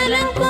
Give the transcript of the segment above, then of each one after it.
月亮光。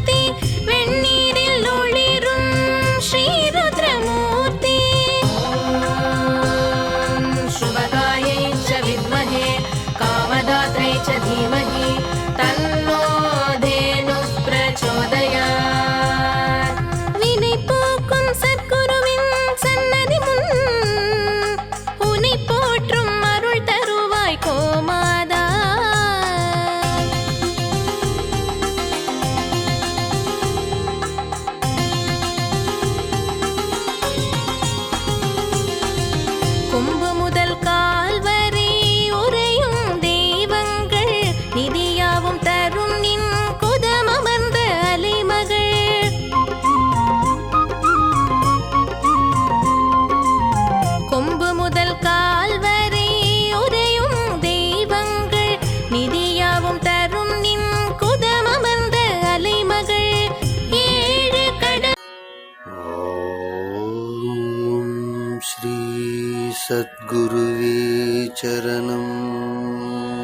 கொம்பு முதல் கால் வரை உரையும் தெய்வங்கள். நிதியாவும் தரும் நின் குதம் அமர்ந்த அலைமகள். கொம்பு முதல் கால் வரை உரையும் தெய்வங்கள். நிதியாவும் தரும் நின் குதம் அலைமகள். ஏழு கடல் ஸ்ரீ सद्गुरुवे चरणम्